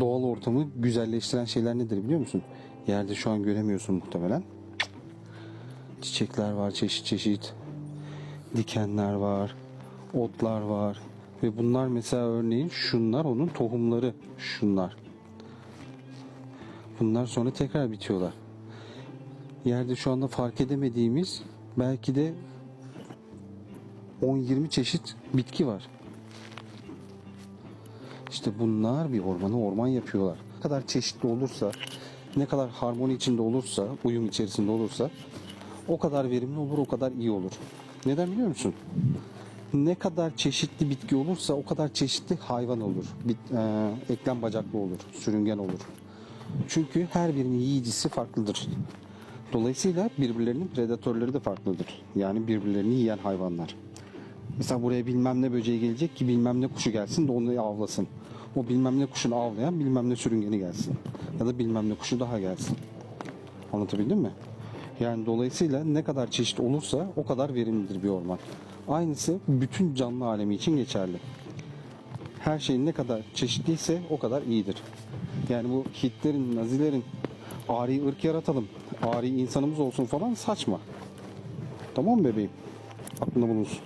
Doğal ortamı güzelleştiren şeyler nedir biliyor musun? Yerde şu an göremiyorsun muhtemelen. Çiçekler var çeşit çeşit. Dikenler var. Otlar var. Ve bunlar mesela örneğin şunlar onun tohumları. Şunlar. Bunlar sonra tekrar bitiyorlar. Yerde şu anda fark edemediğimiz belki de 10-20 çeşit bitki var. İşte bunlar bir ormanı orman yapıyorlar. Ne kadar çeşitli olursa, ne kadar harmoni içinde olursa, uyum içerisinde olursa o kadar verimli olur, o kadar iyi olur. Neden biliyor musun? Ne kadar çeşitli bitki olursa o kadar çeşitli hayvan olur. Bit, e, eklem bacaklı olur, sürüngen olur. Çünkü her birinin yiyicisi farklıdır. Dolayısıyla birbirlerinin predatörleri de farklıdır. Yani birbirlerini yiyen hayvanlar. Mesela buraya bilmem ne böceği gelecek ki bilmem ne kuşu gelsin de onu avlasın. O bilmem ne kuşunu avlayan bilmem ne sürüngeni gelsin. Ya da bilmem ne kuşu daha gelsin. Anlatabildim mi? Yani dolayısıyla ne kadar çeşit olursa o kadar verimlidir bir orman. Aynısı bütün canlı alemi için geçerli. Her şeyin ne kadar çeşitliyse o kadar iyidir. Yani bu Hitler'in, Nazilerin ari ırk yaratalım, ari insanımız olsun falan saçma. Tamam bebeğim? Aklında bulunsun.